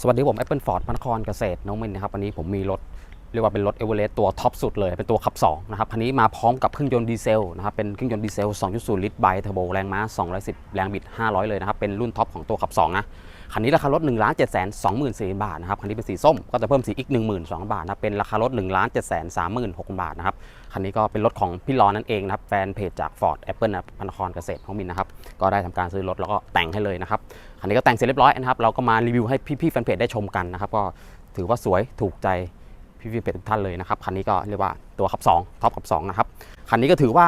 สวัสดีผม Apple Ford พระนครเกษตรน้องมินนะครับวันนี้ผมมีรถเรียกว่าเป็นรถเอเวอเรสต์ตัวท็อปสุดเลย เป็นตัวขับ2นะครับคันนี้มาพร้อมกับเครื่องยนต์ดีเซลนะครับเป็นเครื่องยนต์ดีเซล 2.0 ลิตรไบเทอร์โบแรงม้า 210 แรงบิด 500 เลยนะครับ เป็นรุ่นท็อปของตัวขับ2นะ คันนี้ราคารถ1 7 2 4 0 0 0บาทนะครับคันนี้เป็นสีส้มก็จะเพิ่มสีอีก 12,000บาทนะเป็นราคารถ1 7 3 6 0 0 0บาทนะครับคันนี้ก็เป็นรถของพี่รอนนั่นเองนะครับแฟนเพจจาก Ford Apple นะพันครเกษตรของมินนะครับก็ได้ทำการซื้อรถแล้วก็แต่งให้เลยนะครับคันนี้ก็แต่งเสร็จเรียบร้อยนะครับเราก็มารีวิวให้พี่ๆแฟนเพจได้ชมกันนะครับก็ถือว่าสวยถูกใจ พี่ๆแฟนเพจทุกท่านเลยนะครับคันนี้ก็เรียกว่าตัวขับ2ท็อปขับ2นะครับคันนี้ก็ถือว่า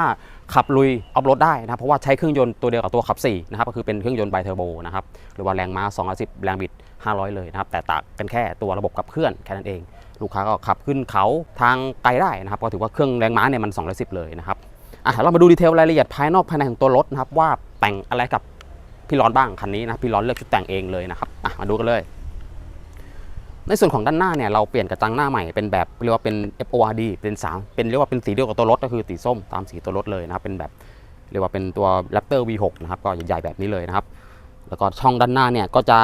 ขับลุยออฟโรดได้นะครับเพราะว่าใช้เครื่องยนต์ตัวเดียวกับตัวขับ4นะครับก็คือเป็นเครื่องยนต์ไบเทอร์โบนะครับหรือว่าแรงม้า210 แรงบิด 500 เลยนะครับแต่ต่างกันแค่ตัวระบบขับเคลื่อนแค่นั้นเอง ลูกค้าก็ขับขึ้นเขาทางไกลได้นะครับก็ถือว่าเครื่องแรงม้าเนี่ยมัน 210 เลยนะครับอะเรามาดูดีเทลรายละเอียดภายนอกภายในของตัวรถนะครับว่าแต่งอะไรกับพี่ร้อนบ้างคันนี้นะพี่ร้อนเลือกชุดแต่งเองเลยนะครับอะมาดูกันเลย ในส่วนของด้านหน้าเนี่ยเราเปลี่ยนกระจังหน้าใหม่เป็นแบบเรียกว่าเป็น FORD เป็นสามเป็นเรียกว่าเป็นสีเดียวกับตัวรถก็คือสีส้มตามสีตัวรถเลยนะครับเป็นแบบเรียกว่าเป็นตัว Raptor V6 นะครับก็ใหญ่ๆแบบนี้เลยนะครับ แล้วก็ช่องด้านหน้าเนี่ยก็จะ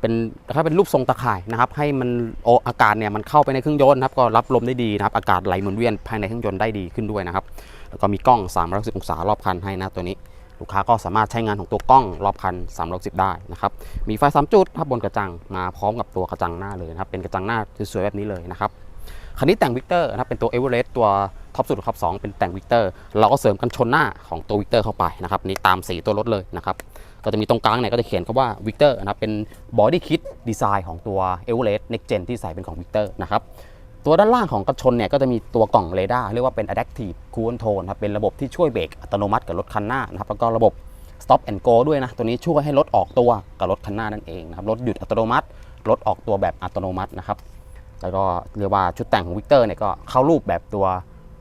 เป็นถ้าเป็นรูปทรงตะข่ายนะครับ ให้มันโออากาศเนี่ยมันเข้าไปในเครื่องยนต์นะครับก็รับลมได้ดีนะครับ อากาศไหลหมุนเวียนภายในเครื่องยนต์ได้ดีขึ้นด้วยนะครับ แล้วก็มีกล้อง 360 องศารอบคันให้นะตัวนี้ ลูกค้าก็สามารถใช้งานของตัวกล้องรอบคัน360 ได้นะครับ มีไฟ 3 จุดครับบนกระจังมาพร้อมกับตัวกระจังหน้าเลยนะครับ เป็นกระจังหน้าสวยๆแบบนี้เลยนะครับ คันนี้แต่งวิกเตอร์นะครับ เป็นตัวเอเวอเรสต์ตัวท็อปสุดของขับ2เป็นแต่งวิกเตอร์ เราก็เสริมกันชนหน้าของตัววิกเตอร์เข้าไปนะครับ นี่ตามสีตัวรถเลยนะครับ ก็จะมีตรงกลางเนี่ยก็จะเขียนคำว่าวิกเตอร์นะครับ เป็นบอดี้คิดดีไซน์ของตัวเอเวอเรสต์ Next Gen ที่ใส่เป็นของวิกเตอร์นะครับ ตัวด้านล่างของกระชนเนี่ยก็จะมีตัวกล่องเรดาร์เรียกว่าเป็น Adaptive Cruise Control นะครับเป็นระบบที่ช่วยเบรกอัตโนมัติกับรถคันหน้านะครับแล้วก็ระบบ Stop and Go ด้วยนะ ตัวนี้ช่วยให้รถออกตัวกับรถคันหน้านั่นเองนะครับรถหยุดอัตโนมัติรถออกตัวแบบอัตโนมัตินะครับแล้วก็เรียกว่าชุดแต่งของวิกเตอร์เนี่ยก็เข้ารูปแบบตัว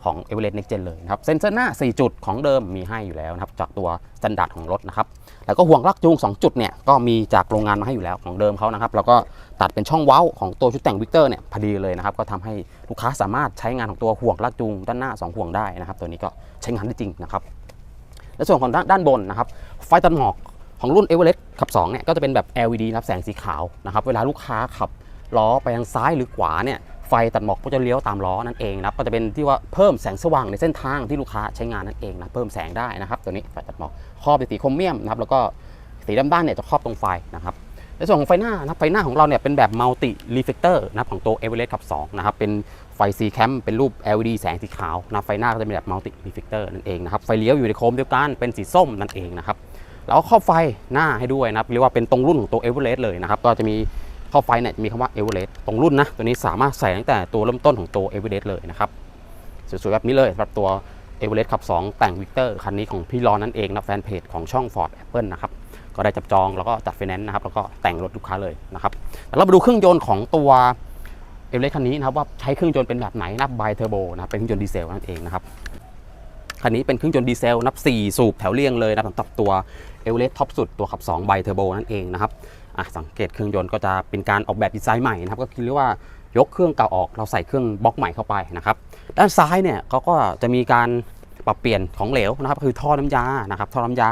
ของ e v e r e s t Next Gen เลยนะครับเซ็นเซอร์หน้า 4 จุดของเดิมมีให้อยู่แล้วนะครับจากตัวสแตนดาร์ดของรถนะครับแล้วก็ห่วงลากจูง 2 จุดเนี่ยก็มีจากโรงงานมาให้อยู่แล้วของเดิมเขานะครับแล้วก็ตัดเป็นช่องเว้าของตัวชุดแต่งวิกเตอร์เนี่ยพอดีเลยนะครับก็ทำให้ลูกค้าสามารถใช้งานของตัวห่วงลากจูงด้านหน้า 2 ห่วงได้นะครับตัวนี้ก็ใช้งานได้จริงนะครับในส่วนของด้านด้านบนนะครับไฟตัดหมอกของรุ่น e v e r e s t ขับ2เนี่ยก็จะเป็นแบบ LED นะครับแสงสีขาวนะครับเวลาลูกค้าขับล้อไปทางซ้ายหรือขวาเนี่ย ไฟตัดหมอกก็จะเลี้ยวตามล้อนั่นเองนะครับก็จะเป็นที่ว่าเพิ่มแสงสว่างในเส้นทางที่ลูกค้าใช้งานนั่นเองนะเพิ่มแสงได้นะครับ ตัวนี้ไฟตัดหมอกครอบเป็นสีโครเมียมนะครับแล้วก็สีดำด้านเนี่ยจะครอบตรงไฟนะครับในส่วนของไฟหน้านะไฟหน้าของเราเนี่ยเป็นแบบมัลติรีเฟกเตอร์นะของตัว e v e r e s t ขับ2นะครับเป็นไฟ C cam เป็นรูป LED แสงสีขาวนะไฟหน้าก็จะเป็นแบบมัลติรีเฟกเตอร์นั่นเองนะครับไฟเลี้ยวอยู่ในโคมเดียวกันเป็นสีส้มนั่นเองนะครับแล้วก็ครอบไฟหน้าให้ด้วยนะครับเรียกว่าเป็นตรงรุ่นของตัว e v e r e s t เลยนะครับก็จะมี ข้าไฟเนี่ยจะมีคำว่าเอเวอเรสต์ตรงรุ่นนะ ตัวนี้สามารถใส่ตั้งแต่ตัวเริ่มต้นของตัวเอเวอเรสต์เลยนะครับ สวยๆแบบนี้เลยสำหรับตัวเอเวอเรสต์ขับ 2 แต่งวิกเตอร์คันนี้ของพี่รอนนั่นเองนะแฟนเพจของช่อง Ford Apple นะครับก็ได้จับจองแล้วก็จัดไฟแนนซ์นะครับแล้วก็แต่งรถลูกค้าเลยนะครับแล้วเรามาดูเครื่องยนต์ของตัวเอเวอเรสต์คันนี้นะครับว่าใช้เครื่องยนต์เป็นแบบไหนนะไบเทอร์โบนะเป็นเครื่องยนต์ดีเซลนั่นเองนะครับคันนี้เป็นเครื่องยนต์ดีเซลนับ 4 สูบแถวเรียงเลยนะสำหรับตัวเอเวอเรสต์ท็อปสุดตัวขับ2ไบเทอร์โบนั่นเองนะครับ สังเกตเครื่องยนต์ก็จะเป็นการออกแบบดีไซน์ใหม่นะครับก็คือเรียกว่ายกเครื่องเก่าออกเราใส่เครื่องบล็อกใหม่เข้าไปนะครับด้านซ้ายเนี่ยเขาก็จะมีการปรับเปลี่ยนของเหลวนะครับคือท่อน้ำยานะครับท่อน้ำยา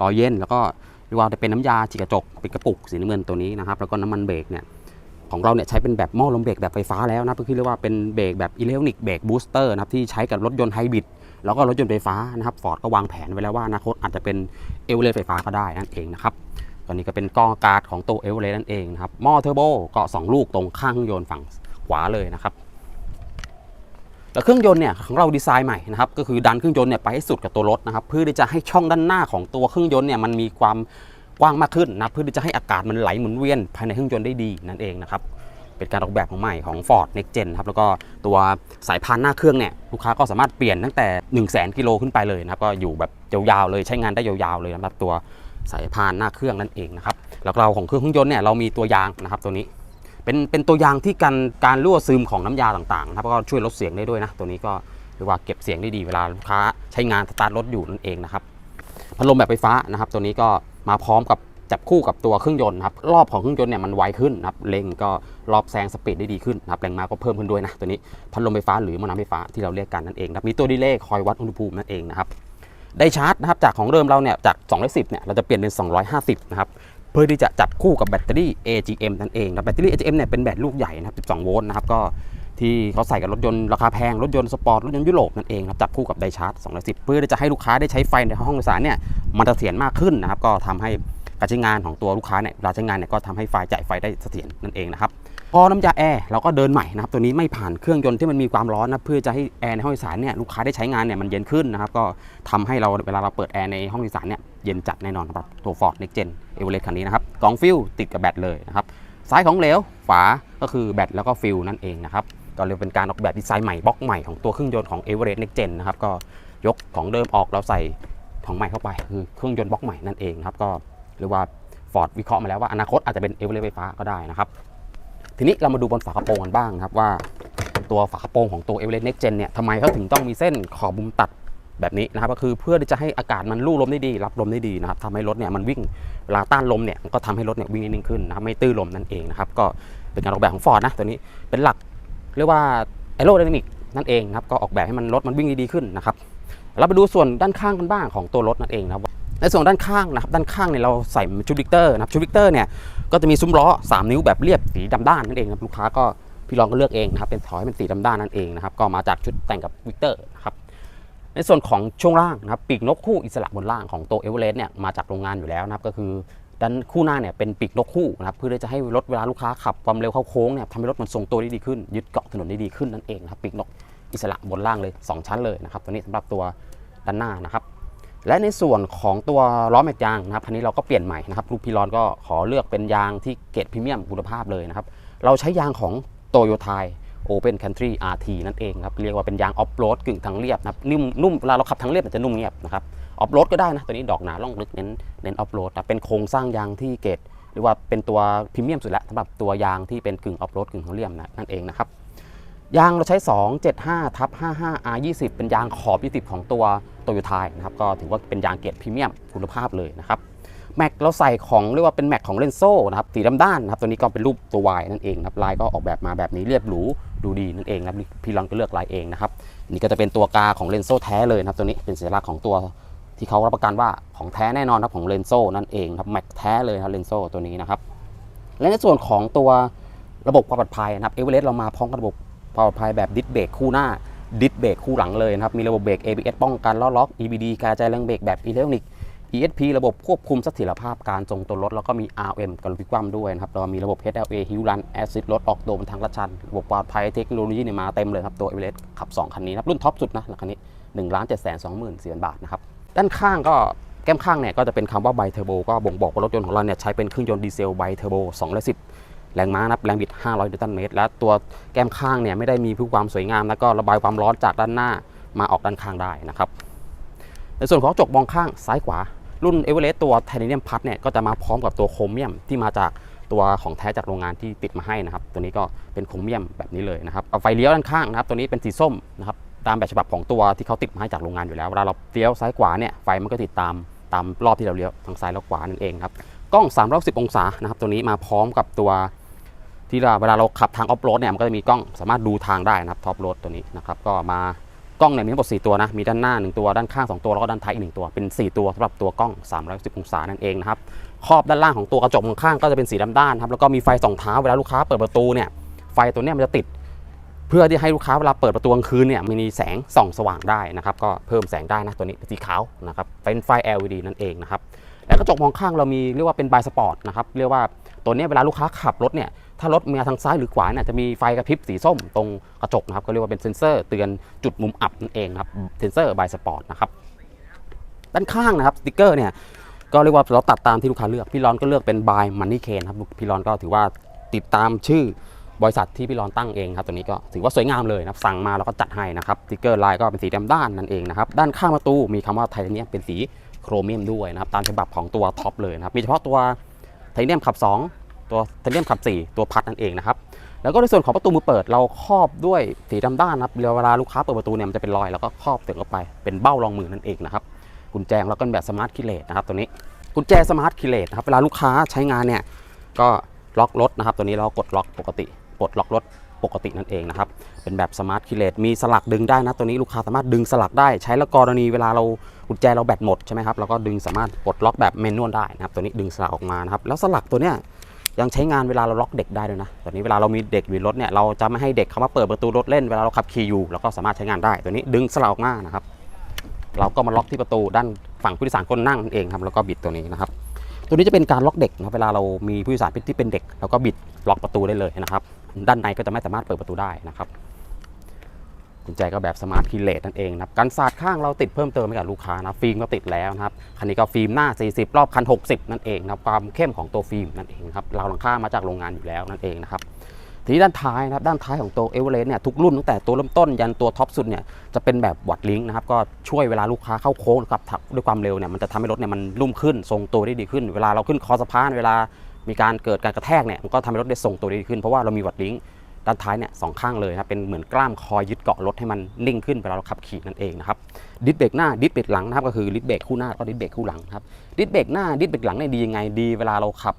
ล่อเย็น แล้วก็เรียกว่าจะเป็นน้ำยาจิกกระจกเป็นกระปุกสีน้ำเงินตัวนี้นะครับแล้วก็น้ำมันเบรกเนี่ยของเราเนี่ยใช้เป็นแบบหม้อลมเบรกแบบไฟฟ้าแล้วนะก็คือเรียกว่าเป็นเบรกแบบอิเล็กทรอนิกส์เบรกบูสเตอร์นะครับที่ใช้กับรถยนต์ไฮบริดแล้วก็รถยนต์ไฟฟ้านะครับฟอร์ดก็วางแผนไว้แล้วว่าอนาคตอาจจะเป็นเอเวอเรสต์ไฟฟ้าก็ได้นั่นเองนะครับ ตอนนี้ก็เป็นกล้องอากาศของตัวเอเวอเรสต์นั่นเองนะครับหม้อเทอร์โบก็2ลูกตรงข้างเครื่องยนต์ฝั่งขวาเลยนะครับแล้วเครื่องยนต์เนี่ยของเราดีไซน์ใหม่นะครับก็คือดันเครื่องยนต์เนี่ยไปให้สุดกับตัวรถนะครับเพื่อที่จะให้ช่องด้านหน้าของตัวเครื่องยนต์เนี่ยมันมีความกว้างมากขึ้นนะเพื่อที่จะให้อากาศมันไหลหมุนเวียนภายในเครื่องยนต์ได้ดีนั่นเองนะครับเป็นการออกแบบของใหม่ของ Ford Next Gen ครับแล้วก็ตัวสายพานหน้าเครื่องเนี่ยลูกค้าก็สามารถเปลี่ยนตั้งแต่ 1 0 0 0 0แกิโลขึ้นไปเลยนะครับก็อยู่แบบยาวๆเลยใช้งานได้ยาวๆเลยนะครับตัว สายพานหน้าเครื่องนั่นเองนะครับแล้วเราของเครื่องเครื่องยนต์เนี่ยเรามีตัวยางนะครับตัวนี้ เป็นเป็นตัวยางที่กันการรั่วซึมของน้ำยาต่างๆนะครับก็ช่วยลดเสียงได้ด้วยนะตัวนี้ก็เรียกว่าเก็บเสียงได้ดีเวลาลูกค้าใช้งานสตาร์ทรถอยู่นั่นเองนะครับพัดลมแบบไฟฟ้านะครับ ตัวนี้ก็มาพร้อมกับจับคู่กับตัวเครื่องยนต์นะครับรอบของเครื่องยนต์เนี่ยมันไวขึ้นนะครับเร่งก็รอบแซงสปีดได้ดีขึ้นนะครับแรงม้าก็เพิ่มขึ้นด้วยนะตัวนี้พัดลมไฟฟ้าหรือมอน้ำไฟฟ้าที่เราเรียกกันนั่นเองครับมีตัวดีเลย์คอยวัดอุณหภูมินั่นเองนะครับ ได้ชาร์จนะครับจากของเดิมเราเนี่ยจาก 210 เนี่ยเราจะเปลี่ยนเป็น 250 นะครับเพื่อที่จะจับคู่กับแบตเตอรี่ AGM นั่นเองนะแบตเตอรี่ AGM เนี่ยเป็นแบตลูกใหญ่นะครับ 12 โวลต์นะครับก็ที่เขาใส่กับรถยนต์ราคาแพง รถยนต์สปอร์ต รถยนต์ยุโรปนั่นเองนะครับจับคู่กับไดชาร์จ210 เพื่อที่จะให้ลูกค้าได้ใช้ไฟในห้องโดยสารเนี่ยมันเสถียรมากขึ้นนะครับก็ทำให้การใช้งานของตัวลูกค้าเนี่ยเวลาใช้งานเนี่ยก็ทำให้ไฟจ่ายไฟได้เสถียรนั่นเองนะครับ พอน้ำยาแอร์เราก็เดินใหม่นะครับตัวนี้ไม่ผ่านเครื่องยนต์ที่มันมีความร้อนนะเพื่อจะให้แอร์ในห้องโดยสารเนี่ยลูกค้าได้ใช้งานเนี่ยมันเย็นขึ้นนะครับก็ทำให้เราเวลาเราเปิดแอร์ในห้องโดยสารเนี่ยเย็นจัดแน่นอนสำหรับตัว Ford Next Gen e v e r e s t คันนี้นะครับกล่องฟิลติดกับแบตเลยนะครับซ้ายของเหลวฝาก็คือแบตแล้วก็ฟิลนั่นเองนะครับก็เรียกเป็นการออกแบบดีไซน์ใหม่บล็อกใหม่ของตัวเครื่องยนต์ของ e v e r e s t Next Gen นะครับก็ยกของเดิมออกเราใส่ของใหม่เข้าไป คือเครื่องยนต์บล็อกใหม่นั่นเองนะครับก็เรียกว่า Ford วิเคราะห์มาแล้วว่าอนาคตอาจจะเป็น e v e r e s t ไฟฟ้าก็ได้นะครับ ทีนี้เรามาดูบนฝากระโปรงกันบ้างนะครับว่า ตัวฝากระโปรงของตัว e v e r e s t Next Gen เนี่ยทำไมเขาถึงต้องมีเส้นขอบมุมตัดแบบนี้นะครับก็คือเพื่อที่จะให้อากาศมันลู่ลมได้ดี รับลมได้ดีนะครับทำให้รถเนี่ยมันวิ่งเวลาต้านลมเนี่ยก็ทำให้รถเนี่ยวิ่งนิ่งขึ้นนะไม่ตื้อลมนั่นเองนะครับก็เป็นการออกแบบของ Ford นะตัวนี้เป็นหลักเรียกว่า aerodynamic นั่นเองครับก็ออกแบบให้มันรถมันวิ่งด้ดีขึ้นนะครับเราไปดูส่วนด้านข้างกันบ้างของตัวรถนั่นเองนะครับ ในส่วนด้านข้างนะครับด้านข้างเนี่ยเราใส่ชุดวิกเตอร์นะครับชุดวิกเตอร์เนี่ยก็จะมีซุ้มล้อ 3 นิ้วแบบเรียบสีดำด้านนั่นเองครับลูกค้าก็พี่รองก็เลือกเองนะครับเป็นถอยเป็นสีดำด้านนั่นเองนะครับก็มาจากชุดแต่งกับวิกเตอร์นะครับในส่วนของช่วงล่างนะครับปีกนกคู่อิสระบนล่างของตัวเอเวอเรสต์เนี่ยมาจากโรงงานอยู่แล้วนะครับก็คือด้านคู่หน้าเนี่ยเป็นปีกนกคู่นะครับเพื่อจะให้รถเวลาลูกค้าขับความเร็วเข้าโค้งเนี่ยทำให้รถมันทรงตัวได้ดีขึ้น ยึดเกาะถนนได้ดีขึ้นนั่นเองนะครับปีกนกอิสระบนล่างเลย 2 ชั้นเลยนะครับตัวนี้สำหรับตัวด้านหน้านะครับ และในส่วนของตัวล้อแม็กยางนะครับคันนี้เราก็เปลี่ยนใหม่นะครับลูกพีรอนก็ขอเลือกเป็นยางที่เกรดพรีเมียมคุณภาพเลยนะครับ เราใช้ยางของโตโยต้า Open Country RT นั่นเองครับเรียกว่าเป็นยางออฟโรดกึ่งทางเรียบนะครับนุ่มนุ่มเวลาเราขับทางเรียบมันจะนุ่มเงียบนะครับออฟโรดก็ได้นะตัวนี้ดอกหนาล่องลึกเน้นเน้นออฟโรดเป็นโครงสร้างยางที่เกรดหรือว่าเป็นตัวพรีเมียมสุดแล้วสำหรับตัวยางที่เป็นกึ่งออฟโรดกึ่งทางเรียบนะนั่นเองนะครับยางเราใช้ 275ทับ55 R20 เป็นยางขอบ 20 ของตัว โตโยต้านะครับก็ถือว่าเป็นยางเกรดพรีเมียมคุณภาพเลยนะครับแม็กเราใส่ของเรียกว่าเป็นแม็กของเลนโซ่นะครับสีดำด้านนะครับตัวนี้ก็เป็นรูปตัว Y นั่นเองครับลายก็ออกแบบมาแบบนี้เรียบหรูดูดีนั่นเองนะครับพี่ลองก็เลือกลายเองนะครับนี่ก็จะเป็นตัวกาของเลนโซ่แท้เลยนะครับตัวนี้เป็นสัญลักษณ์ของตัวที่เขารับประกันว่าของแท้แน่นอนครับของเลนโซ่นั่นเองครับแม็กแท้เลยครับเลนโซ่ตัวนี้นะครับและในส่วนของตัวระบบความปลอดภัยนะครับเอเวอเรสต์เรามาพร้อมกับระบบปลอดภัยแบบดิสเบรกคู่หน้า ดิสเบรกคู่หลังเลยนะครับ มีระบบเบรก ABS ป้องกันล้อล็อก EBD การกระจายแรงเบรกแบบอิเล็กทรอนิกส์ ESP ระบบควบคุมเสถียรภาพการทรงตัวรถ แล้วก็มี RM กับพิกวัมด้วยนะครับแล้วมีระบบ HLA Hill Run Assist รถออกตัวบนทางลาดชัน ระบบปลอดภัยเทคโนโลยีเนี่ยมาเต็มเลยครับ ตัว e v e r e s t ขับ 2 คันนี้นะครับ รุ่นท็อปสุดนะคันนี้1ล้าน7 2 4 0 0 0บาทนะครับ ด้านข้างก็แก้มข้างเนี่ยก็จะเป็นคำว่าไบเทอร์โบก็บ่งบอกว่ารถยนต์ของเราเนี่ยใช้เป็นเครื่องยนต์ดีเซลไบเทอร์โบ210 แรงม้านับแรงบิด 500 นิวตันเมตร และตัวแก้มข้างเนี่ยไม่ได้มีผู้ความสวยงาม แล้วก็ระบายความร้อนจากด้านหน้ามาออกด้านข้างได้นะครับ ในส่วนของกระจกมองข้างซ้ายขวา รุ่นเอเวอเรสต์ตัวไทเทเนียมพัทเนี่ยก็จะมาพร้อมกับตัวโครเมียมที่มาจากตัวของแท้จากโรงงานที่ติดมาให้นะครับ ตัวนี้ก็เป็นโครเมียมแบบนี้เลยนะครับเอาไฟเลี้ยวด้านข้างนะครับ ตัวนี้เป็นสีส้มนะครับตามแบบฉบับของตัวที่เขาติดมาให้จากโรงงานอยู่แล้วเวลาเราเลี้ยวซ้ายขวาเนี่ยไฟมันก็ติดตามตามรอบที่เราเลี้ยวทางซ้ายและขวานั่นเองครับกล้อง310องศานะครับตัวนี้มาพร้อมกับตัว ที่เราเวลาเราขับทางออฟโรดเนี่ยมันก็จะมีกล้องสามารถดูทางได้นะครับท็อปโรดตัวนี้นะครับก็มากล้องเนี่ยมีทั้งหมด4ตัวนะมีด้านหน้า 1 ตัวด้านข้าง 2 ตัวแล้วก็ด้านท้ายอีก1ตัวเป็น 4 ตัวสำหรับตัวกล้อง310องศานั่นเองนะครับครอบด้านล่างของตัวกระจกมองข้างก็จะเป็นสีดำด้านครับแล้วก็มีไฟส่องเท้าเวลาลูกค้าเปิดประตูเนี่ยไฟตัวเนี้ยมันจะติด เพื่อที่ให้ลูกค้าเวลาเปิดประตูกลางคืนเนี่ยมีแสงส่องสว่างได้นะครับก็เพิ่มแสงได้นะตัวนี้เป็นสีขาวนะครับเป็นไฟ LED นั่นเองนะครับแล้วกระจกมองข้างเรามีเรียกว่าเป็นบายสปอร์ตนะครับเรียกว่าตัวเนี้ยเวลาลูกค้าขับรถเนี่ย ถ้ารถมาทางซ้ายหรือขวาเนี่ยจะมีไฟกระพริบสีส้มตรงกระจกนะครับก็เรียกว่าเป็นเซ็นเซอร์เตือนจุดมุมอับนั่นเองครับเซ็นเซอร์บายสปอร์ตนะครับด้านข้างนะครับสติกเกอร์เนี่ยก็เรียกว่าเราตัดตามที่ลูกค้าเลือกพี่รอนก็เลือกเป็นบายมันนี่เคนครับพี่รอนก็ถือว่าติดตามชื่อบริษัทที่พี่รอนตั้งเองครับตัวนี้ก็ถือว่าสวยงามเลยนะครับสั่งมาแล้วก็จัดให้นะครับสติกเกอร์ลายก็เป็นสีดำด้านนั่นเองนะครับด้านข้างประตูมีคำว่าไทเทเนียมเป็นสีโครเมียมด้วยนะครับตามฉบับของตัวท็อปเลยนะครับมีเฉพาะตัวไทเทเนียมขับ 2 ตัวเทเนียมขับ4ตัวพัดนั่นเองนะครับแล้วก็ในส่วนของประตูมือเปิดเราครอบด้วยสีดำด้านนะครับเวลาลูกค้าเปิดประตูเนี่ยมันจะเป็นรอยแล้วก็ครอบเติมเข้าไปเป็นเบ้ารองมือนั่นเองนะครับกุญแจแล้วก็เป็นแบบสมาร์ทคิเลตนะครับตัวนี้กุญแจสมาร์ทคิเลตนะครับเวลาลูกค้าใช้งานเนี่ยก็ล็อกรถนะครับ ตัวนี้เรากดล็อกปกติปลดล็อกรถปกตินั่นเองนะครับ เป็นแบบสมาร์ทคีเลตมีสลักดึงได้นะ ตัวนี้ลูกค้าสามารถดึงสลักได้ ใช้แล้วกรณีเวลาเรากุญแจเราแบตหมดใช่ไหมครับเราก็ดึงสามารถปลดล็อกแบบเมนวลได้นะครับ ตัวนี้ดึงสลักออกมานะครับ แล้วสลักตัวเนี้ย ยังใช้งานเวลาเราล็อกเด็กได้ด้วยนะตอนนี้เวลาเรามีเด็กอยู่รถเนี่ยเราจะไม่ให้เด็กเขามาเปิดประตูรถเล่นเวลาเราขับขี่อยู่เราก็สามารถใช้งานได้ตัวนี้ดึงสลักออกมานะครับ เราก็มาล็อกที่ประตูด้านฝั่งผู้โดยสารคนนั่งเองครับแล้วก็บิดตัวนี้นะครับ ตัวนี้จะเป็นการล็อกเด็กนะเวลาเรามีผู้โดยสารที่เป็นเด็กเราก็บิดล็อกประตูได้เลยนะครับ ด้านในก็จะไม่สามารถเปิดประตูได้นะครับ กุญแจก็แบบสมาร์ทคีเลตนั่นเองนะครับกันศาสตร์ข้างเราติดเพิ่มเติมให้กับลูกค้านะฟิล์มก็ติดแล้วนะครับคันนี้ก็ฟิล์มหน้า 40 รอบคัน 60 นั่นเองนะครับความเข้มของตัวฟิล์มนั่นเองครับเราหลังคามาจากโรงงานอยู่แล้วนั่นเองนะครับทีนี้ด้านท้ายนะครับด้านท้ายของตัวเอเวอเรสต์เนี่ยทุกรุ่นตั้งแต่ตัวเริ่มต้นยันตัวท็อปสุดเนี่ยจะเป็นแบบวัดลิงก์นะครับก็ช่วยเวลาลูกค้าเข้าโค้งนะครับขับด้วยความเร็วเนี่ยมันจะทำให้รถเนี่ยมันลุ่มขึ้นทรงตัวได้ดีขึ้น เวลาเราขึ้นคอสะพานเวลามีการเกิดการกระแทกเนี่ยมันก็ทำให้รถได้ทรงตัวดีขึ้นเพราะว่าเรามีวัดลิงก์ ด้านท้ายเนี่ยสองข้างเลยนะครับเป็นเหมือนกล้ามคอยยึดเกาะรถให้มันนิ่งขึ้นเวลาเราขับขี่นั่นเองนะครับดิสเบรกหน้าดิสเบรกหลังนะครับก็คือดิสเบรกคู่หน้าก็ดิสเบรกคู่หลังครับดิสเบรกหน้าดิสเบรกหลังเนี่ยดียังไงดีเวลาเราขับ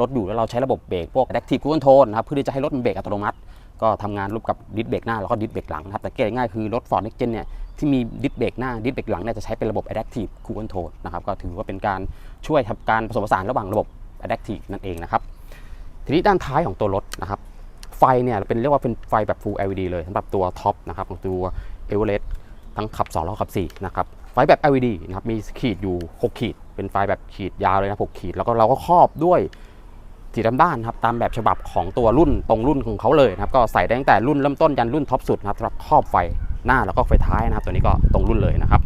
รถอยู่แล้วเราใช้ระบบเบรกพวก Adaptive Cruise Control นะครับเพื่อที่จะให้รถมันเบรกอัตโนมัติ ก็ทำงานร่วมกับดิสเบรกหน้าแล้วก็ดิสเบรกหลังนะครับแต่เกตง่ายคือรถ Ford Next Gen เนี่ยที่มีดิสเบรกหน้าดิสเบรกหลังเนี่ยจะใช้เป็นระบบ Adaptive Cruise Control นะครับก็ถือว่าเป็นการช่วยทำการผสมผสานระหว่างระบบ Adaptive นั่นเองนะครับทีนี้ด้านท้ายของตัวรถนะครับ ไฟเนี่ยเป็นเรียกว่าเป็นไฟแบบ Full LED เลยสำหรับตัวท็อปนะครับของตัว e v e r e s t ทั้งขับ2แล้วขับ4นะครับไฟแบบ LED นะครับมีขีดอยู่ 6 ขีด เป็นไฟแบบขีดยาวเลยนะ6ขีด แล้วก็เราก็ครอบด้วยสีดำด้านครับตามแบบฉบับของตัวรุ่นตรงรุ่นของเขาเลยนะครับก็ใส่ได้ตั้งแต่รุ่นเริ่มต้นยันรุ่นท็อปสุดนะครับสำหรับครอบไฟหน้าแล้วก็ไฟท้ายนะครับตัวนี้ก็ตรงรุ่นเลยนะครับ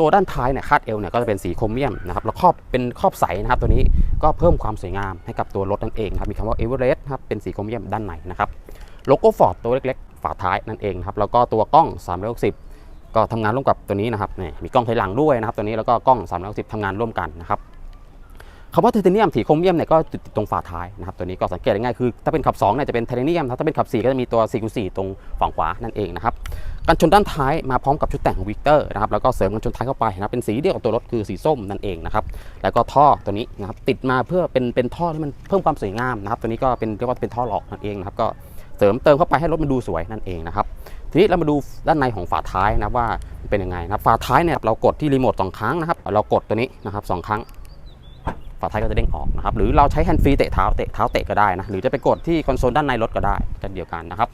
ตัวด้านท้ายเนี่ยคาดเอวเนี่ยก็จะเป็นสีโครเมียมนะครับแล้วครอบเป็นครอบใสนะครับตัวนี้ก็เพิ่มความสวยงามให้กับตัวรถนั่นเองครับมีคำว่าเอเวอเรสต์ครับเป็นสีโครเมียมด้านในนะครับโลโก้ฟอร์ดตัวเล็กๆ ฝาท้ายนั่นเองครับแล้วก็ตัวกล้อง 360 ก็ทำงานร่วมกับตัวนี้นะครับนี่มีกล้องถอยหลังด้วยนะครับตัวนี้แล้วก็กล้อง 360ทำงานร่วมกันนะครับคำว่าไทเทเนียมสีโครเมียมเนี่ยก็ติดตรงฝาท้ายนะครับตัวนี้ก็สังเกตได้ง่ายคือถ้าเป็นขับ2เนี่ยจะเป็นไทเทเนียมถ้าเป็นขับ4ก็จะมีตัว4 4ตรงฝั่งขวานั่นเองนะครับ กันชนด้านท้ายมาพร้อมกับชุดแต่งของวิกเตอร์นะครับแล้วก็เสริมกันชนท้ายเข้าไปนะเป็นสีเดียวกับตัวรถคือสีส้มนั่นเองนะครับแล้วก็ท่อตัวนี้นะครับติดมาเพื่อเป็นเป็นท่อที่มันเพิ่มความสวยงามนะครับตัวนี้ก็เป็นเรียกว่าเป็นท่อหลอกนั่นเองนะครับก็เสริมเติมเข้าไปให้รถมันดูสวยนั่นเองนะครับทีนี้เรามาดูด้านในของฝาท้ายนะว่าเป็นยังไงนะฝาท้ายเนี่ยเรากดที่รีโมทสองครั้งนะครับเรากดตัวนี้นะครับสองครั้งฝาท้ายก็จะเด้งออกนะครับหรือเราใช้แฮนด์ฟรีเตะเท้าเตะเท้าเตะก็ได้นะหรือจะไปกดที่คอนโซลด้านในรถก็ได้เช่นเดียวกันนะครับ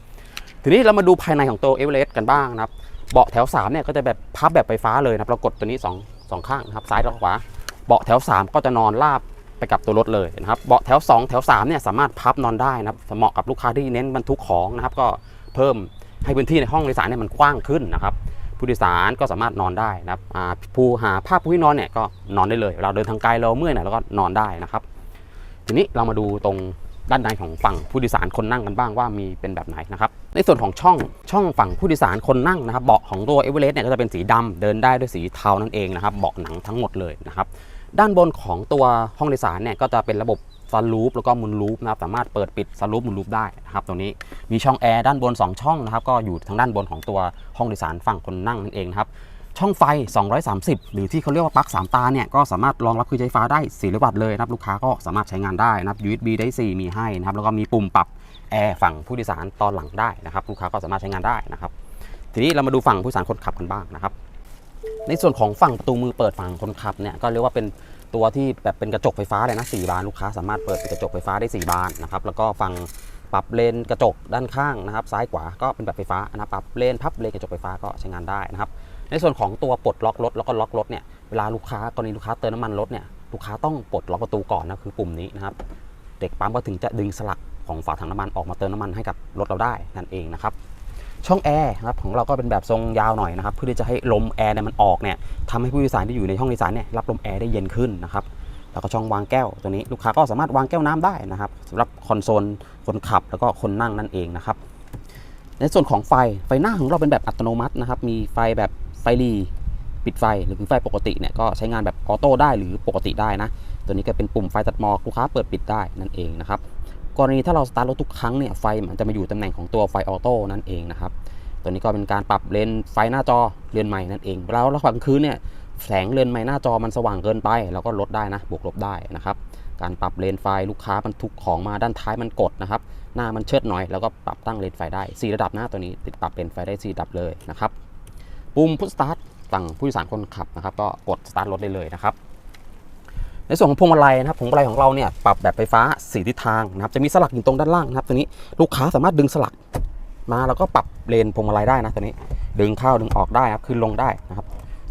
ทีนี้เรามาดูภายในของตัวเอเวอเรสต์กันบ้างนะครับ เบาะแถว3เนี่ยก็จะแบบพับแบบไฟฟ้าเลยนะครับเรากดตัวนี้2งข้างนะครับซ้ายและขวา เบาะแถว 3 ก็จะนอนราบไปกับตัวรถเลยนะครับ เบาะแถว 2 แถว3เนี่ยสามารถพับนอนได้นะครับเหมาะกับลูกค้าที่เน้นบรรทุกของนะครับ ก็เพิ่มให้พื้นที่ในห้องโดยสารเนี่ยมันกว้างขึ้นนะครับผู้โดยสารก็สามารถนอนได้นะครับผู้หาผ้าผู้ที่นอนเนี่ยก็นอนได้เลย เราเดินทางไกลเราเมื่อยหน่อยเราก็นอนได้นะครับ ทีนี้เรามาดูตรง ด้านในของฝั่งผู้โดยสารคนนั่งกันบ้างว่ามีเป็นแบบไหนนะครับ ในส่วนของช่องช่องฝั่งผู้โดยสารคนนั่งนะครับเบาะของตัวเอเวอเรสต์เนี่ยก็จะเป็นสีดำเดินได้ด้วยสีเทานั่นเองนะครับเบาะหนังทั้งหมดเลยนะครับด้านบนของตัวห้องโดยสารเนี่ยก็จะเป็นระบบซันรูฟแล้วก็มุนรูฟนะครับสามารถเปิดปิดซันรูฟมุนรูฟได้นะครับตรงนี้มีช่องแอร์ด้านบน 2 ช่องนะครับก็อยู่ทางด้านบนของตัวห้องโดยสารฝั่งคนนั่งนั่นเองนะครับ ช่องไฟ 230 หรือที่เขาเรียกว่าปลั๊ก3 ตาเนี่ยก็สามารถรองรับเครื่องใช้ไฟฟ้าได้4วัตต์เลยนะครับลูกค้าก็สามารถใช้งานได้นะครับ USB ได้ 4 มีให้นะครับแล้วก็มีปุ่มปรับแอร์ฝั่งผู้โดยสารตอนหลังได้นะครับลูกค้าก็สามารถใช้งานได้นะครับทีนี้เรามาดูฝั่งผู้โดยสารคนขับกันบ้างนะครับในส่วนของฝั่งประตูมือเปิดฝั่งคนขับเนี่ยก็เรียกว่าเป็นตัวที่แบบเป็นกระจกไฟฟ้าเลยนะ4บานลูกค้าสามารถเปิดเป็นกระจกไฟฟ้าได้ 4 บานนะครับแล้วก็ฝั่งปรับเลนกระจกด้านข้างนะครับ ซ้ายขวาก็เป็นแบบไฟฟ้านะปรับเลนพับเลนกระจกไฟฟ้าก็ใช้งานได้นะครับ ในส่วนของตัวปลดล็อกรถแล้วก็ล็อกรถเนี่ยเวลาลูกค้ากรณีลูกค้าเติมน้ำมันรถเนี่ยลูกค้าต้องปลดล็อกประตูก่อนนะคือปุ่มนี้นะครับ เด็กปั๊มก็ถึงจะดึงสลักของฝาถังน้ำมันออกมาเติมน้ำมันให้กับรถเราได้นั่นเองนะครับช่องแอร์นะครับของเราก็เป็นแบบทรงยาวหน่อยนะครับเพื่อที่จะให้ลมแอร์เนี่ยมันออกเนี่ยทำให้ผู้โดยสารที่อยู่ในห้องโดยสารเนี่ยรับลมแอร์ได้เย็นขึ้นนะครับแล้วก็ช่องวางแก้วตัวนี้ลูกค้าก็สามารถวางแก้วน้ำได้นะครับสำหรับคอนโซลคนขับแล้วก็คนนั่งนั่นเองนะครับในส่วนของไฟไฟหน้าของเราเป็นแบบอัตโนมัตินะครับ มีไฟแบบ ฟรีปิดไฟหรือไฟปกติเนี่ยก็ใช้งานแบบออโต้ได้หรือปกติได้นะ ตัวนี้ก็เป็นปุ่มไฟตัดหมอกลูกค้าเปิดปิดได้นั่นเองนะครับกรณีถ้าเราสตาร์ทรถทุกครั้งเนี่ยไฟมันจะมาอยู่ตำแหน่งของตัวไฟออโต้นั่นเองนะครับตัวนี้ก็เป็นการปรับเลนไฟหน้าจอเรือนใหม่นั่นเองเวลาเราขับกลางคืนเนี่ยแสงเรือนใหม่หน้าจอมันสว่างเกินไปเราก็ลดได้นะบวกลบได้นะครับการปรับเลนไฟลูกค้ามันทุกของมาด้านท้ายมันกดนะครับหน้ามันเชิดหน่อยแล้วก็ปรับตั้งเลนไฟได้ 4 ระดับนะตัวนี้ติดปรับเลนไฟได้ 4 ระดับเลยนะครับ ปุ่มพุทสตาร์ทฝั่งผู้โดยสารคนขับนะครับ ก็กดสตาร์ทรถได้เลยนะครับ ในส่วนของพวงมาลัยนะครับพวงมาลัยของเราเนี่ยปรับแบบไฟฟ้าสีทิศทางนะครับ จะมีสลักอยู่ตรงด้านล่างนะครับ ตัวนี้ลูกค้าสามารถดึงสลักมาแล้วก็ปรับเลนพวงมาลัยได้นะตัวนี้ ดึงเข้าดึงออกได้ครับขึ้นลงได้นะครับ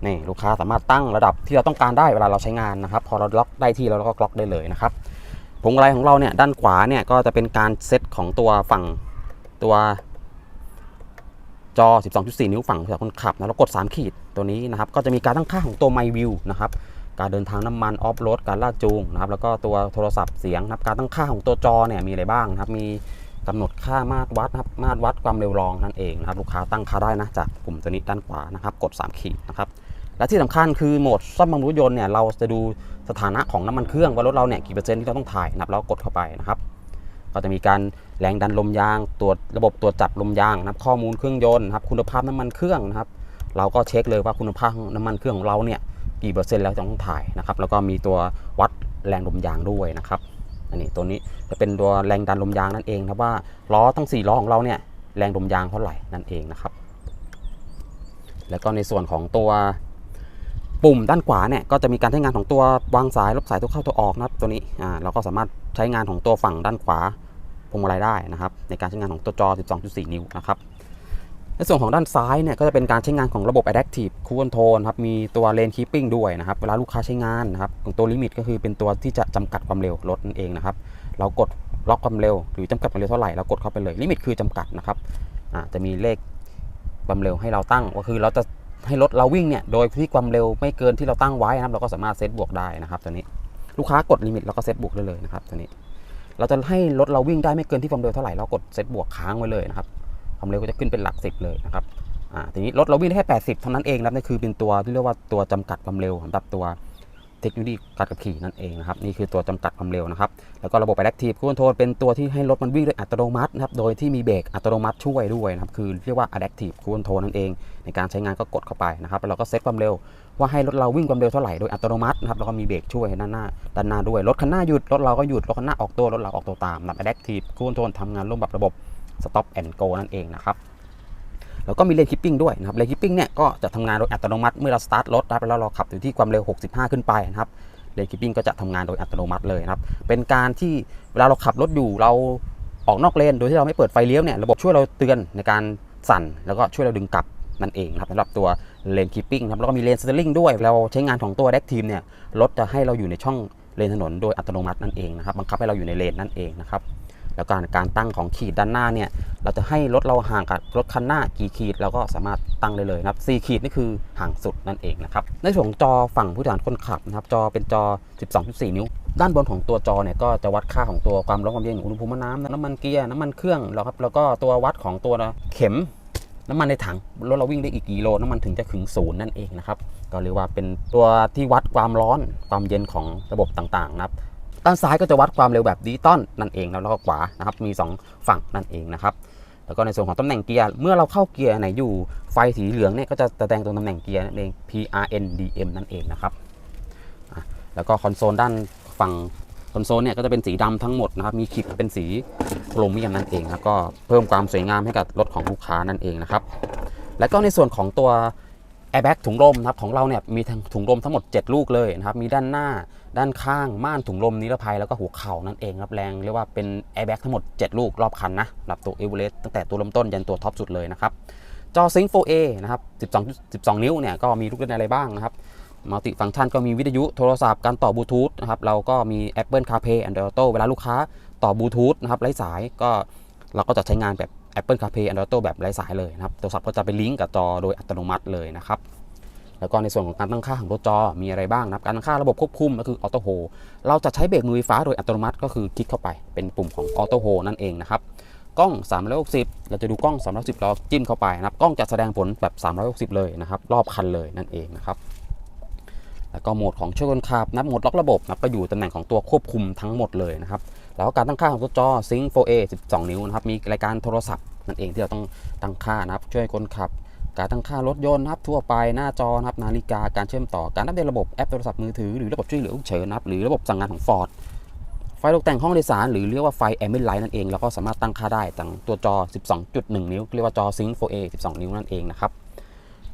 นี่ลูกค้าสามารถตั้งระดับที่เราต้องการได้เวลาเราใช้งานนะครับ พอเราล็อกได้ที่เราก็ล็อกได้เลยนะครับพวงมาลัยของเราเนี่ยด้านขวาเนี่ยก็จะเป็นการเซตของตัวฝั่งตัว จอ 12.4 นิ้วฝั่งคนขับนะแล้วกด 3 ขีดตัวนี้นะครับ ก็จะมีการตั้งค่าของตัว My View นะครับ การเดินทางน้ำมันออฟโรดการลากจูงนะครับ แล้วก็ตัวโทรศัพท์เสียงนะครับ การตั้งค่าของตัวจอเนี่ยมีอะไรบ้างนะครับ มีกำหนดค่ามาตรวัดนะครับ มาตรวัดความเร็วรองนั่นเองนะครับ ลูกค้าตั้งค่าได้นะจากปุ่มตัวนี้ด้านขวานะครับ กด 3 ขีดนะครับ และที่สำคัญคือโหมดซ่อมบำรุงรถยนต์เนี่ย เราจะดูสถานะของน้ำมันเครื่องว่ารถเราเนี่ยกี่เปอร์เซ็นต์ที่เราต้องถ่ายนะครับแล้วกดเข้าไปนะครับ ก็จะมีการแรงดันลมยาง ตรวจระบบตรวจจับลมยางนะครับข้อมูลเครื่องยนต์ครับคุณภาพน้ำมันเครื่องนะครับ เราก็เช็คเลยว่าคุณภาพน้ำมันเครื่องของเราเนี่ยกี่เปอร์เซ็นต์แล้วต้องถ่ายนะครับแล้วก็มีตัววัดแรงลมยางด้วยนะครับอันนี้ตัวนี้จะเป็นตัวแรงดันลมยางนั่นเองนะว่าล้อทั้ง 4 ล้อของเราเนี่ยแรงลมยางเท่าไหร่นั่นเองนะครับ แล้วก็ในส่วนของตัวปุ่มด้านขวาเนี่ยก็จะมีการใช้งานของตัววางสายลบสายตัวเข้าตัวออกนะครับตัวนี้อ่าเราก็สามารถใช้งานของตัวฝั่งด้านขวา วงมาลัยได้นะครับ ในการใช้งานของตัวจอ 12.4 นิ้วนะครับ ในส่วนของด้านซ้ายเนี่ยก็จะเป็นการใช้งานของระบบ Adaptive Cruise Control ครับ มีตัว Lane Keeping ด้วยนะครับ เวลาลูกค้าใช้งานนะครับของตัวลิมิตก็คือเป็นตัวที่จะจำกัดความเร็วรถนั่นเองนะครับ เรากดล็อกความเร็ว หรือจำกัดความเร็วเท่าไหร่เรากดเข้าไปเลยลิมิตคือจำกัดนะครับจะมีเลขความเร็วให้เราตั้งก็คือเราจะให้รถเราวิ่งเนี่ยโดยที่ความเร็วไม่เกินที่เราตั้งไว้นะครับ เราก็สามารถเซตบวกได้นะครับตัวนี้ลูกค้ากดลิมิตแล้วก็เซตบวกได้เลยนะครับตัวนี้ เราจะให้รถเราวิ่งได้ไม่เกินที่ความเร็วเท่าไหร่เรากดเซตบวกค้างไว้เลยนะครับความเร็วก็จะขึ้นเป็นหลักสิบเลยนะครับอ่าทีนี้รถเราวิ่งได้แค่ 80 เท่านั้นเองนะครับนี่คือเป็นตัวที่เรียกว่าตัวจำกัดความเร็วสำหรับตัว เทคโนโลยีการขับขี่นั่นเองนะครับนี่คือตัวจำกัดความเร็วนะครับแล้วก็ระบบ Adaptive Cruise Control เป็นตัวที่ให้รถมันวิ่งโดยอัตโนมัตินะครับโดยที่มีเบรกอัตโนมัติช่วยด้วยนะครับคือเรียกว่า Adaptive Cruise Control นั่นเอง ในการใช้งานก็กดเข้าไปนะครับแล้วเราก็เซตความเร็วว่าให้รถเราวิ่งความเร็วเท่าไหร่โดยอัตโนมัตินะครับแล้วก็มีเบรกช่วยด้านหน้าด้านหน้าด้วยรถคันหน้าหยุดรถเราก็หยุดรถคันหน้าออกตัวรถเราออกตัวตามนะครับ Adaptive Cruise Control ทำงานร่วมกับระบบ Stop and Go นั่นเองนะครับ แล้วก็มีเลนคิปปิ้งด้วยนะครับเลนคิปปิ้งเนี่ยก็จะทำงานโดยอัตโนมัติเมื่อเราสตาร์ทรถนะครับแล้วเราขับอยู่ที่ความเร็ว 65 ขึ้นไปนะครับเลนคิปปิ้งก็จะทำงานโดยอัตโนมัติเลยนะครับเป็นการที่เวลาเราขับรถอยู่เราออกนอกเลนโดยที่เราไม่เปิดไฟเลี้ยวเนี่ยระบบช่วยเราเตือนในการสั่น แล้วก็ช่วยเราดึงกลับนั่นเองครับสำหรับตัวเลนคิปปิ้งครับแล้วก็มีเลนสเตอร์ลิงด้วยเราใช้งานของตัว Adaptive เนี่ยรถจะให้เราอยู่ในช่องเลนถนนโดยอัตโนมัตินั่นเองนะครับบังคับให้เราอยู่ในเลนนั่นเองนะครับ แล้วการการตั้งของขีดด้านหน้าเนี่ยเราจะให้รถเราห่างกับรถคันหน้ากี่ขีดเราก็สามารถตั้งได้เลยนะครับ4ขีดนี่คือห่างสุดนั่นเองนะครับในส่วนจอฝั่งผู้โดยสารคนขับนะครับจอเป็นจอ 12.4 นิ้ว ด้านบนของตัวจอเนี่ยก็จะวัดค่าของตัวความร้อนความเย็นของอุณหภูมิน้ำน้ำมันเกียร์น้ำมันเครื่องแล้วครับแล้วก็ตัววัดของตัวเข็มน้ำมันในถังรถเราวิ่งได้อีกกี่โลน้ำมันถึงจะถึงศูนย์นั่นเองนะครับก็เรียกว่าเป็นตัวที่วัดความร้อนความเย็นของระบบต่างๆนะครับ ด้านซ้ายก็จะวัดความเร็วแบบดิจิตอลนั่นเองนะแล้วก็ขวานะครับมี 2 ฝั่งนั่นเองนะครับแล้วก็ในส่วนของตำแหน่งเกียร์เมื่อเราเข้าเกียร์ไหนอยู่ไฟสีเหลืองเนี่ยก็จะแสดงตรงตำแหน่งเกียร์นั่นเอง PRNDM นั่นเองนะครับแล้วก็คอนโซลด้านฝั่งคอนโซลเนี่ยก็จะเป็นสีดำทั้งหมดนะครับ มีขีดเป็นสีโครเมียมนั่นเองแล้วก็เพิ่มความสวยงามให้กับรถของลูกค้านั่นเองนะครับ แล้วก็ในส่วนของตัว Airbag ถุงลมนะครับของเราเนี่ยมีถุงลมทั้งหมด 7 ลูกเลยนะครับมีด้านหน้าด้านข้างม่านถุงลมนิรภัยแล้วก็หัวเข่านั่นเองครับแรงเรียกว่าเป็นแอร์แบ็กทั้งหมด 7 ลูกรอบคันนะหรับตัวเอเวอเรสต์ตั้งแต่ตัวเริ่มต้นยันตัวท็อปสุดเลยนะครับจอ Sync 4A นะครับ12 12 นิ้วเนี่ยก็มีลูกเล่นอะไรบ้างนะครับมัลติฟังก์ชันก็มีวิทยุโทรศัพท์การต่อบลูทูธนะครับเราก็มี Apple CarPlay Android Auto เวลาลูกค้าต่อบลูทูธนะครับไร้สายก็เราก็จะใช้งานแบบ Apple CarPlay Android Auto แบบไร้สายเลยนะครับโทรศัพท์ก็จะไปลิงก์กับจอโดยอัตโนมัติเลยนะครับแล้วก็ในส่วนของการตั้งค่าของตัวจอมีอะไรบ้างนะครับ การตั้งค่าระบบควบคุมก็คือออโต้โฮเราจะใช้เบรกมือไฟฟ้าโดยอัตโนมัติก็คือคลิกเข้าไปเป็นปุ่มของออโต้โฮนั่นเองนะครับกล้อง 360 เราจะดูกล้อง 360เราจิ้มเข้าไปนะครับ กล้องจะแสดงผลแบบ 360 เลยนะครับ รอบคันเลยนั่นเองนะครับ แล้วก็โหมดของช่วยคนขับนะโหมดล็อกระบบนะก็อยู่ตำแหน่งของตัวควบคุมทั้งหมดเลยนะครับ แล้วก็การตั้งค่าของตัวจอ Sync 4A 12 นิ้วนะครับ มีรายการโทรศัพท์นั่นเองที่เราต้องตั้งค่านะครับ ช่วยคนขับ การตั้งค่ารถยนต์นะครับ ทั่วไปหน้าจอนะครับ นาฬิกา การเชื่อมต่อ การอัปเดตระบบแอปโทรศัพท์มือถือ หรือระบบช่วยเหลือฉุกเฉินนะครับ หรือระบบสั่งงานของ Ford ตกแต่งห้องโดยสาร หรือเรียกว่าไฟ ambient light นั่นเอง แล้วก็สามารถตั้งค่าได้ตั้งตัวจอ 12.1 นิ้ว เรียกว่าจอ Sync 4A 12 นิ้วนั่นเองนะครับ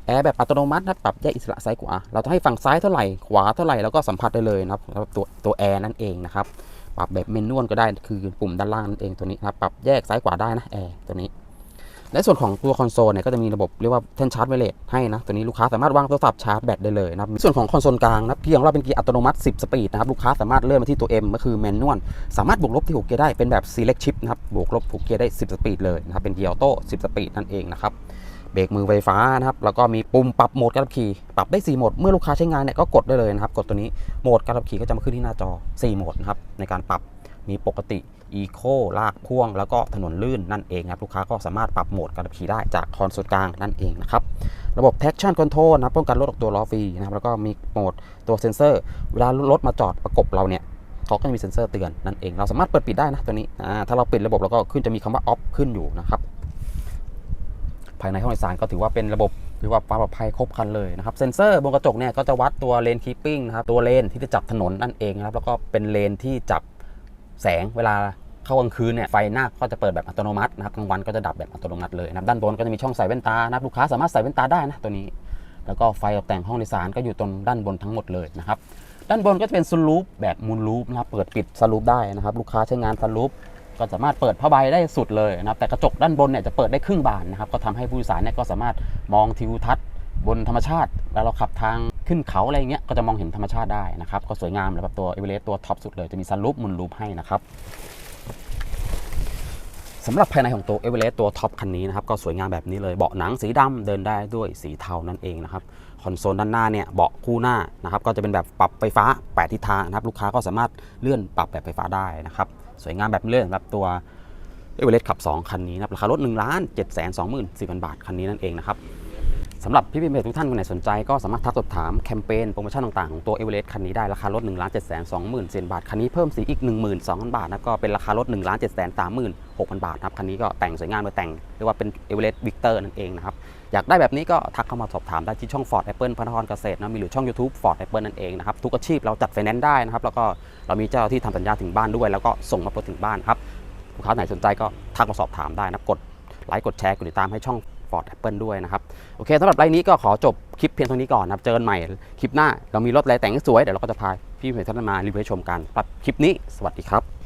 แอร์แบบอัตโนมัตินะปรับแยกอิสระซ้ายขวา เราจะให้ฝั่งซ้ายเท่าไหร่ ขวาเท่าไหร่ แล้วก็สัมผัสได้เลยนะครับตัวตัวแอร์นั่นเองนะครับ ปรับแบบเมนนวลก็ได้ คือปุ่มด้านล่างนั่นเองตัวนี้นะครับ ปรับแยกซ้ายขวาได้นะแอร์ตัวนี้ ในส่วนของตัวคอนโซลเนี่ยก็จะมีระบบเรียกว่าแท่นชาร์จไวเลสให้นะ ตัวนี้ลูกค้าสามารถวางโทรศัพท์ชาร์จแบตได้เลยนะครับ ส่วนของคอนโซลกลางนะเกียร์ของเราเป็นเกียร์อัตโนมัติ 10 สปีดนะครับ ลูกค้าสามารถเลื่อนมาที่ตัว M ก็คือแมนนวล สามารถบวกลบที่6เกียร์ได้ เป็นแบบ select shift นะครับ บวกลบ6เกียร์ได้ 10 สปีดเลยนะครับ เป็นเกียร์ออโต้10 สปีดนั่นเองนะครับ เบรกมือไฟฟ้านะครับ แล้วก็มีปุ่มปรับโหมดการขับขี่ ปรับได้ 4 โหมด เมื่อลูกค้าใช้งานเนี่ยก็กดได้เลยนะครับ กดตัวนี้ โหมดการขับขี่ก็จะมาขึ้นที่หน้าจอ 4 โหมดนะครับ ในการปรับ มีปกติ อีโค ลากพ่วง แล้วก็ถนนลื่นนั่นเองครับ ลูกค้าก็สามารถปรับโหมดการขับขี่ได้จากคอนโซลกลางนั่นเองนะครับ ระบบ traction control นะป้องกันรถออกตัวล้อฟรีนะครับ แล้วก็มีโหมดตัวเซ็นเซอร์ เวลารถมาจอดประกบเราเนี่ยเขาก็จะมีเซ็นเซอร์เตือนนั่นเอง เราสามารถเปิดปิดได้นะตัวนี้ ถ้าเราปิดระบบเราก็ขึ้นจะมีคำว่า off ขึ้นอยู่นะครับ ภายในห้องโดยสารก็ถือว่าเป็นระบบหรือว่าความปลอดภัยครบครันเลยนะครับเซ็นเซอร์บนกระจกเนี่ยก็จะวัดตัวเลนคีปปิ้งนะครับตัวเลนที่จะจับถนนนั่นเองนะครับแล้วก็เป็นเลนที่จับแสงเวลาเข้ากลางคืนเนี่ยไฟหน้าก็จะเปิดแบบอัตโนมัตินะครับกลางวันก็จะดับแบบอัตโนมัติเลยนะครับด้านบนก็จะมีช่องใส่แว่นตานะครับลูกค้าสามารถใส่แว่นตาได้นะตัวนี้ แล้วก็ไฟตกแต่งห้องโดยสารก็อยู่ตรงด้านบนทั้งหมดเลยนะครับด้านบนก็จะเป็นสลูปแบบมูลลูปนะครับเปิดปิดสลูปได้นะครับลูกค้าใช้งานสลูป ก็สามารถเปิดผ้าใบได้สุดเลยนะครับแต่กระจกด้านบนเนี่ยจะเปิดได้ครึ่งบานนะครับก็ทำให้ผู้โดยสารเนี่ยก็สามารถมองทิวทัศน์บนธรรมชาติแล้วเราขับทางขึ้นเขาอะไรเงี้ยก็จะมองเห็นธรรมชาติได้นะครับก็สวยงามเลยแบบตัวเอเวอเรสต์ตัวท็อปสุดเลยจะมีสลูปมูลลูปให้นะครับสำหรับภายในของตัว e v e r e s t ตัวท็อปคันนี้นะครับก็สวยงามแบบนี้เลยเบาะหนังสีดำเดินได้ด้วยสีเทานั่นเองนะครับคอนโซลด้านหน้าเนี่ยเบาะคู่หน้านะครับก็จะเป็นแบบปรับไฟฟ้า 8 ทิศทางนะครับลูกค้าก็สามารถเลื่อนปรับแบบไฟฟ้าได้นะครับ สวยงามแบบเลื่อนสำหรับตัว e v e r e s t ขับ 2 คันนี้นะครับราคารถ1 7 2 4 0 0 0 บาท คันนี้นั่นเองนะครับสำหรับพี่พี่เพจทุกท่านคนไหนสนใจก็สามารถทักสอบถามแคมเปญโปรโมชั่นต่างๆของตัว e v e r e สต์คันนี้ได้ราคารถ1 7 2 0 0 0 0 บาท คันนี้เพิ่มสีอีก 12,000 บาทนะก็เป็นราคารถ1 7 3 6 0 0 0 บาทครับคันนี้ก็แต่งสวยงามมาแต่งเรียกว่าเป็น e v e r e s t Victor นั่นเองนะครับ อยากได้แบบนี้ก็ทักเข้ามาสอบถามได้ที่ช่อง Ford Apple พระนครเกษตรนะมีหรือช่อง YouTube Ford Apple นั่นเองนะครับทุกอาชีพเราจัดไฟแนนซ์ได้นะครับแล้วก็เรามีเจ้าที่ทำสัญญาถึงบ้านด้วย แล้วก็ส่งมาถึงบ้านครับลูกค้าไหนสนใจก็ทักมาสอบถามได้นะกดไลค์กดแชร์กดติดตามให้ช่อง Ford Apple ด้วยนะครับโอเคสำหรับไลน์นี้ก็ขอจบคลิปเพียงเท่านี้ก่อนนะครับเจอกันใหม่คลิปหน้าเรามีรถอะไรแต่งสวยเดี๋ยวเราก็จะพาพี่เพจท่านมารีวิวให้ชมกันสำหรับคลิปนี้สวัสดีครับ